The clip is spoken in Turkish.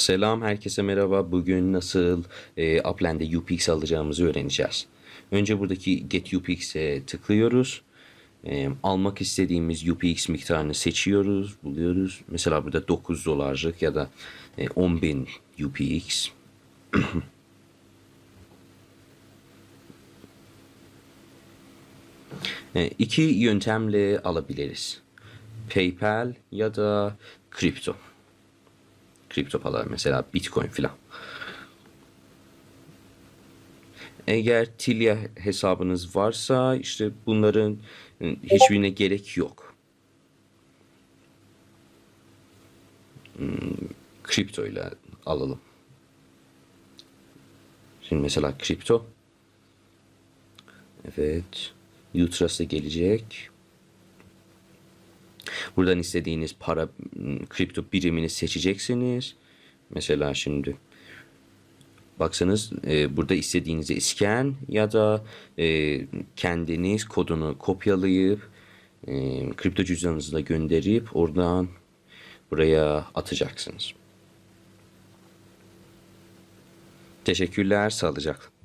Selam herkese merhaba. Bugün nasıl e, Upland'de UPX alacağımızı öğreneceğiz. Önce buradaki Get UPX'e tıklıyoruz. E, almak istediğimiz UPX miktarını seçiyoruz, buluyoruz. Mesela burada 9 dolarlık ya da e, 10.000 UPX. E, iki yöntemle alabiliriz. PayPal ya da kripto. Kripto paralar mesela Bitcoin filan. Eğer Tilya hesabınız varsa işte bunların e, hiçbirine gerek yok. Hmm, kripto ile alalım. Şimdi mesela kripto. Evet. Utrust'a gelecek. Buradan istediğiniz para kripto birimini seçeceksiniz. Mesela şimdi baksanız e, burada istediğinizi scan ya da e, kendiniz kodunu kopyalayıp e, kripto cüzdanınızla gönderip oradan buraya atacaksınız. Teşekkürler, sağlıcakla.